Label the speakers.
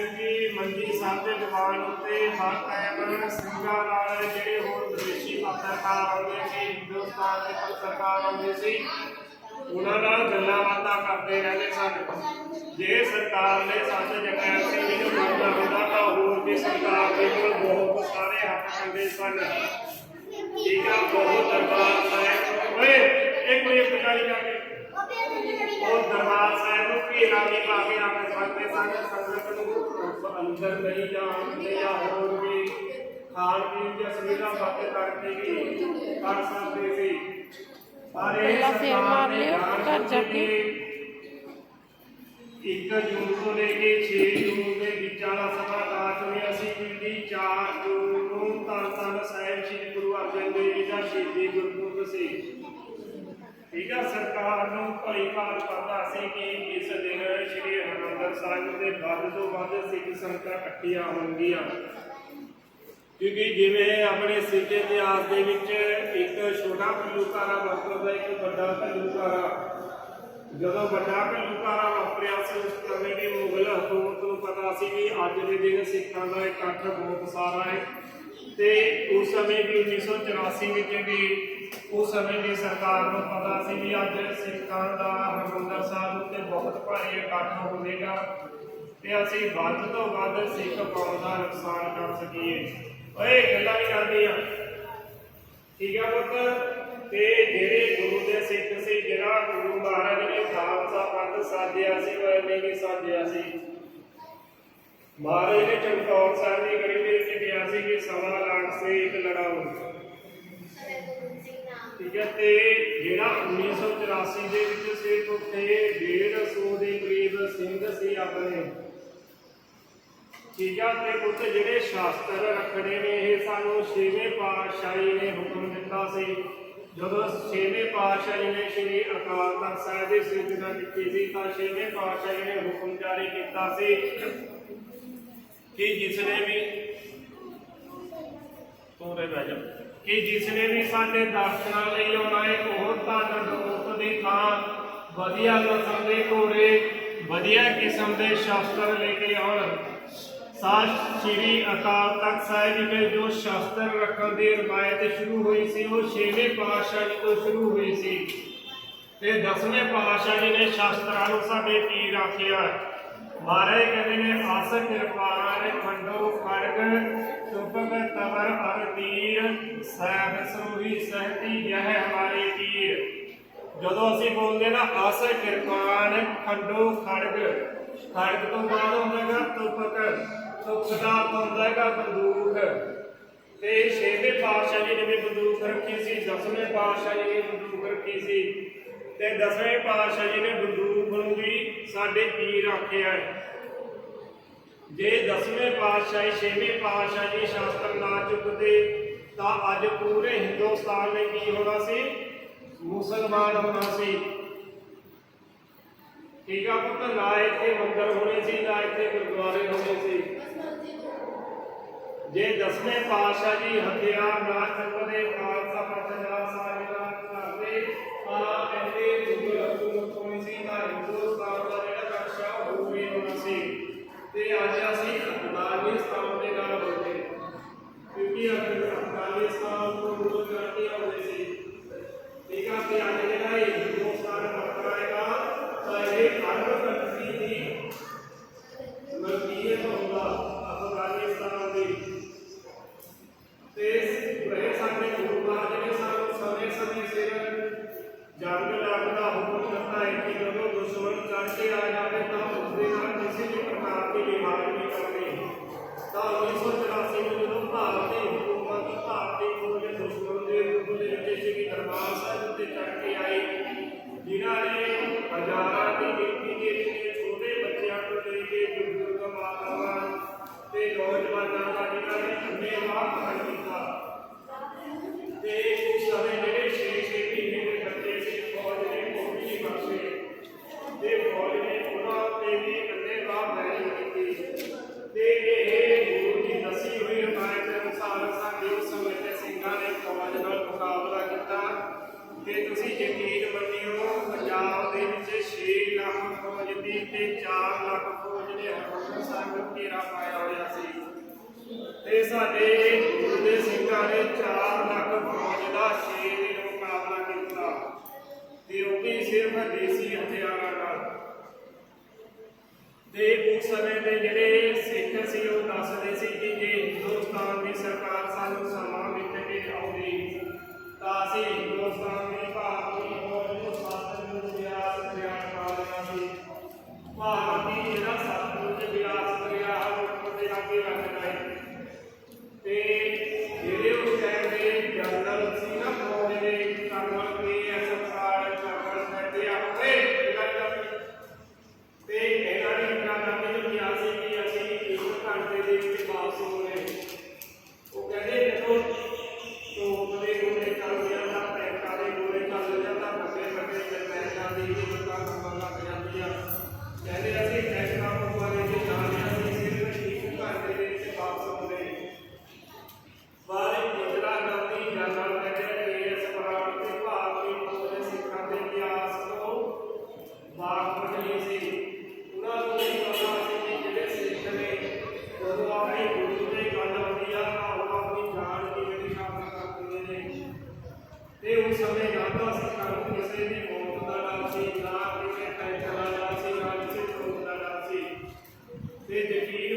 Speaker 1: ਸਿੰਘ ਜੀ ਮੰਡੀ ਸਾਹਿਬ ਦੇ ਦੀਵਾਨ ਉੱਤੇ ਹਰ ਟਾਈਮ ਸਿੰਘਾਂ ਨਾਲ ਜਿਹੜੇ ਹੋਰ ਵਿਦੇਸ਼ੀ ਪੱਤਰਕਾਰ ਆਉਂਦੇ ਸੀ, ਹਿੰਦੁਸਤਾਨ ਦੇ ਪੱਤਰਕਾਰ ਆਉਂਦੇ ਸੀ, ਉਹਨਾਂ ਨਾਲ ਗੱਲਾਂ ਬਾਤਾਂ ਕਰਦੇ ਰਹਿੰਦੇ ਸਨ। ਜੇ ਸਰਕਾਰ ਨੇ ਸੱਚ ਜਗਾਇਆ ਸੀ ਜਿਹਨੂੰ ਮੰਨਦਾ ਹੁੰਦਾ ਤਾਂ ਹੋਰ ਵੀ ਸਰਕਾਰ ਦੇ ਕੋਲ ਬਹੁਤ ਸਾਰੇ ਹੱਥ ਕੰਡੇ ਸਨ। ਠੀਕ ਆ, ਬਹੁਤ ਦਰਬਾਰ ਸਾਹਿਬ। ਓਏ, ਇੱਕ ਮਿੰਟ ਪਟਾਈ ਜਾ ਕੇ ਉਹ ਦਰਬਾਰ ਸਾਹਿਬ ਨੂੰ ਘੇਰਾ ਵੀ ਪਾ ਕੇ ਰੱਖ ਸਕਦੇ ਸਨ ਸੰਗਤ ਨੂੰ ਅੰਦਰ ਨਹੀਂ ਜਾਣ ਦੇ ਹੋਰ ਵੀ ਖਾਣ ਪੀਣ ਦੀਆਂ ਸੁਵਿਧਾ ਬਾਤੇ ਕਰਕੇ ਵੀ ਕਰ ਸਕਦੇ ਸੀ
Speaker 2: ਫੇਰ
Speaker 1: ਸਰਕਾਰ ਨੇ
Speaker 2: ਘਰ ਜਾ ਕੇ।
Speaker 1: ਇੱਕ ਜੂਨ ਤੋਂ ਲੈ ਕੇ 6 ਜੂਨ ਦੇ ਵਿੱਚ ਵਾਲਾ ਸਮਾਂ ਆ ਚੁੱਕਿਆ ਸੀ ਜਿਹੜੀ 4 ਜੂਨ ਨੂੰ ਧੰਨ ਧੰਨ ਸਾਹਿਬ ਸ੍ਰੀ ਗੁਰੂ ਅਰਜਨ ਦੇਵ ਜੀ ਦਾ ਸ਼ਹੀਦੀ ਗੁਰਪੁਰਬ ਸੀ ਠੀਕ ਆ, ਸਰਕਾਰ ਨੂੰ ਭਲੀ ਭਾਲ ਪਤਾ ਸੀ ਕਿ ਇਸ ਦਿਨ ਸ੍ਰੀ ਹਰਿਮੰਦਰ ਸਾਹਿਬ ਦੇ ਵੱਧ ਤੋਂ ਵੱਧ ਸਿੱਖ ਸੰਗਤਾਂ ਇਕੱਠੀਆਂ ਹੋਣਗੀਆਂ। ਕਿਉਂਕਿ ਜਿਵੇਂ ਆਪਣੇ ਸਿੱਖ ਇਤਿਹਾਸ ਦੇ ਵਿੱਚ ਇੱਕ ਛੋਟਾ ਘੱਲੂਘਾਰਾ ਵਾਪਰਦਾ, ਇੱਕ ਵੱਡਾ ਘੱਲੂਘਾਰਾ ਜਦੋਂ ਵੱਡਾ ਘੱਲੂਘਾਰਾ ਵਾਪਰਿਆ ਸੀ, ਉਸ ਸਮੇਂ ਦੀ ਮੁਗਲ ਹਕੂਮਤ ਨੂੰ ਪਤਾ ਸੀ ਵੀ ਅੱਜ ਦੇ ਦਿਨ ਸਿੱਖਾਂ ਦਾ ਇਕੱਠ ਬਹੁਤ ਸਾਰਾ ਹੈ। ਤੇ ਉਸ ਸਮੇਂ ਵੀ 1984 ਵਿੱਚ ਵੀ ਉਸ ਸਮੇਂ ਦੀ ਸਰਕਾਰ ਨੂੰ ਪਤਾ ਸੀ ਵੀ ਅੱਜ ਸਿੱਖਾਂ ਦਾ ਹਰਿਮੰਦਰ ਸਾਹਿਬ ਉੱਤੇ ਬਹੁਤ ਭਾਰੀ ਇਕੱਠ ਹੋਵੇਗਾ ਤੇ ਅਸੀਂ ਵੱਧ ਤੋਂ ਵੱਧ ਸਿੱਖ ਕੌਮ ਦਾ ਨੁਕਸਾਨ ਕਰ ਸਕੀਏ। ਓਏ, ਗੱਲਾਂ ਨਹੀਂ ਕਰਦੀਆਂ ਠੀਕ ਆ ਪੁੱਤ? ਤੇ ਜਿਹੜੇ ਗੁਰੂ ਦੇ ਸਿੱਖ ਸੀ, ਜਿਹੜਾ ਗੁਰੂ ਮਹਾਰਾਜ ਨੇ ਖਾਲਸਾ ਪੰਥ ਸਾਜਿਆ ਸੀ, ਉਹ ਐਵੇਂ ਨਹੀਂ ਸਾਜਿਆ ਸੀ। ਮਹਾਰਾਜ ਨੇ ਚਮਕੌਰ ਸਾਹਿਬ ਦੀ ਗੜੀ ਦੇ ਵਿੱਚ ਕਿਹਾ ਸੀ ਕਿ ਸਵਾ ਲੱਖ ਸੇ ਇੱਕ ਲੜਾਓ। ਠੀਕ ਹੈ, ਤੇ ਜਿਹੜਾ 1984 ਦੇ ਵਿੱਚ ਸਿਰਫ ਉੱਥੇ 150 ਦੇ ਕਰੀਬ ਸਿੰਘ ਸੀ ਆਪਣੇ। ਠੀਕ ਆ, ਤੇ ਉੱਥੇ ਜਿਹੜੇ ਸ਼ਾਸਤਰ ਰੱਖਣੇ ਨੇ, ਇਹ ਸਾਨੂੰ ਛੇਵੇਂ ਪਾਤਸ਼ਾਹੀ ਨੇ ਹੁਕਮ ਦਿੱਤਾ ਸੀ। ਜਦੋਂ ਛੇਵੇਂ ਪਾਤਸ਼ਾਹੀ ਨੇ ਸ੍ਰੀ ਅਕਾਲ ਤਖਤ ਸਾਹਿਬ ਦੀ ਸਿਰਜਣਾ ਕੀਤੀ ਸੀ, ਤਾਂ ਛੇਵੇਂ ਪਾਤਸ਼ਾਹੀ ਨੇ ਹੁਕਮ ਜਾਰੀ ਕੀਤਾ ਸੀ ਕਿ ਜਿਸ ਨੇ ਵੀ ਤੋਰੇ ਬਹਿ ਜਾ। ਕਿ ਜਿਸ ਨੇ ਵੀ ਸਾਡੇ ਦਰਸ਼ਨਾਂ ਲਈ ਆਉਣਾ ਹੈ ਉਹ ਧਨ ਦੌਲਤ ਦੀ ਥਾਂ, ਵਧੀਆ ਨਸਲ ਦੇ ਘੋੜੇ, ਵਧੀਆ ਕਿਸਮ ਦੇ ਸ਼ਾਸਤਰ ਲੈ ਕੇ ਆਉਣ। ਸਾਤ ਸ੍ਰੀ ਅਕਾਲ ਤਖਤ ਸਾਹਿਬ ਵਿੱਚ ਜੋ ਸ਼ਾਸਤਰ ਰੱਖਣ ਦੀ ਰਵਾਇਤ ਸ਼ੁਰੂ ਹੋਈ ਸੀ, ਉਹ ਛੇਵੇਂ ਪਾਤਸ਼ਾਹ ਜੀ ਤੋਂ ਸ਼ੁਰੂ ਹੋਈ ਸੀ। ਤੇ ਦਸਵੇਂ ਪਾਤਸ਼ਾਹ ਜੀ ਨੇ ਸ਼ਾਸਤਰਾਂ ਨੂੰ ਸਾਡੇ ਪੀਰ ਆਖਿਆ। ਮਹਾਰਾਜ ਕਹਿੰਦੇ ਨੇ, ਆਸ ਕਿਰਪਾਨ ਖੰਡੋ ਖੜਗ ਸੁਪਕ ਤਵਰ ਅਰ ਤੀਰ ਸਹਿਬ ਸਰੋਹੀ ਸਹਤੀ, ਯਹ ਹਮਾਰੇ ਤੀਰ ਜਦੋਂ ਅਸੀਂ ਬੋਲਦੇ ਨਾ, ਆਸ ਕਿਰਪਾਨ, ਖੰਡੋ ਖੜਗ। ਖੜਗ ਤੋਂ ਬਾਅਦ ਹੁੰਦਾਗਾ ਤੁਪਕ। ਤੁਪਕ ਦਾ ਹੁੰਦਾਗਾ ਬੰਦੂਕ। ਤੇ ਛੇਵੇਂ ਪਾਤਸ਼ਾਹ ਜੀ ਨੇ ਵੀ ਬੰਦੂਕ ਰੱਖੀ ਸੀ, ਦਸਵੇਂ ਪਾਤਸ਼ਾਹ ਜੀ ਨੇ ਬੰਦੂਕ ਰੱਖੀ ਸੀ। ਤੇ ਦਸਵੇਂ ਪਾਤਸ਼ਾਹ ਜੀ ਨੇ ਬੰਦੂਕ ਨੂੰ ਵੀ ਸਾਡੇ ਪੀਰ ਆਖਿਆ ਹੈ। ਜੇ ਦਸਵੇਂ ਪਾਤਸ਼ਾਹ ਛੇਵੇਂ ਪਾਤਸ਼ਾਹ ਜੀ ਸ਼ਾਸਤਰ ਨਾ ਚੁੱਕਦੇ ਤਾਂ ਅੱਜ ਪੂਰੇ ਹਿੰਦੁਸਤਾਨ ਨੇ ਕੀ ਹੋਣਾ ਸੀ ਮੁਸਲਮਾਨ ਹੋਣਾ ਸੀ ਠੀਕ ਆ ਪੁੱਤ ਨਾ ਇੱਥੇ ਮੰਦਰ ਹੋਣੇ ਸੀ ਨਾ ਇੱਥੇ ਗੁਰਦੁਆਰੇ ਹੋਣੇ ਸੀ ਜੇ ਦਸਵੇਂ ਪਾਤਸ਼ਾਹ ਜੀ ਹਥਿਆਰ ਨਾ ਚੁੱਕਦੇ ਖਾਲਸਾ ਪੰਥ ਦਾ ਸਾਜਨਾ ਦੀ ਵਿਵਾਦ ਨਹੀਂ ਕਰਨੀ ਤਾਂ 1984 ਨੂੰ ਜਦੋਂ ਭਾਰਤ ਦੀ ਹਕੂਮਤ ਭਾਰਤ ਦੀ ਫੌਜ ਦੁਸ਼ਮਣ ਦੇ ਰੂਪ ਦੇ ਵਿੱਚ ਸ੍ਰੀ ਦਰਬਾਰ ਸਾਹਿਬ ਉੱਤੇ ਚੜ ਕੇ ਆਈ ਜਿਨ੍ਹਾਂ ਨੇ ਹਜ਼ਾਰਾਂ ਦੀ ਗਿਣਤੀ ਦੇ ਵਿੱਚ ਛੋਟੇ ਬੱਚਿਆਂ ਤੋਂ ਲੈ ਕੇ ਬਜ਼ੁਰਗ ਮਾਤਾਵਾਂ ਤੇ ਨੌਜਵਾਨਾਂ ਦਾ ਜਿਹੜਾ ਨੇ ਅੰਨੇਵਾਹ ਮਾਰ ਕੀਤਾ ਤੇ ਉਸ ਸਮੇਂ ਜਿਹੜੇ ਛੇ ਛੇ ਮਹੀਨੇ ਦੇ ਬੱਚੇ ਸੀ ਫੌਜ ਨੇ ਉਹ ਵੀ ਨਹੀਂ ਬਖਸ਼ੇ ਤੇ ਫੌਜ ਨੇ ਉਹਨਾਂ ਤੇ ਵੀ ਤੇ 4 ਲੱਖ ਫੌਜ ਨੇ ਹਰਿਮੰਦਰ ਸਾਹਿਬ ਘੇਰਾ ਪਾਇਆ ਹੋਇਆ ਸੀ। ਤੇ ਸਾਡੇ ਗੁਰੂ ਦੇ ਸਿੰਘਾਂ ਨੇ 4 ਲੱਖ ਫੌਜ ਦਾ 6 ਦਿਨ ਮੁਕਾਬਲਾ ਕੀਤਾ। ਤੇ ਉਹ ਵੀ ਸਿਰਫ ਦੇਸੀ ਹਥਿਆਰਾਂ ਨਾਲ। ਤੇ ਉਸ ਸਮੇਂ ਦੇ ਜਿਹੜੇ ਸਿੱਖ ਸੀ, ਉਹ ਦੱਸਦੇ ਸੀ ਕਿ ਜੇ ਹਿੰਦੁਸਤਾਨ ਦੀ ਸਰਕਾਰ ਸਾਨੂੰ ਸਮਾਂ ਵਿੱਚ ਆਉਂਦੀ, ਤਾਂ ਅਸੀਂ ਹਿੰਦੁਸਤਾਨ ਦੀ ਜਦੋਂ ਆਪਣੇ ਗੱਲ ਆਉਂਦੀ ਆ, ਤਾਂ ਉਹ ਆਪਣੀ ਜਾਨ ਕਿਵੇਂ ਦੀ ਸ਼ਾਮਲ ਕਰਦੇ ਨੇ। ਤੇ ਉਸ ਸਮੇਂ ਗਾਂਧਾ ਸਿੱਖਾਂ ਨੂੰ ਕਿਸੇ ਦੀ ਮੌਤ ਦਾ ਡਰ ਸੀ, ਨਾ ਕਿਸੇ ਟੈਂਸ਼ਨ ਦਾ ਡਰ ਸੀ, ਨਾ ਕਿਸੇ ਚੋਟ ਦਾ ਡਰ ਸੀ। ਤੇ ਯਕੀਨ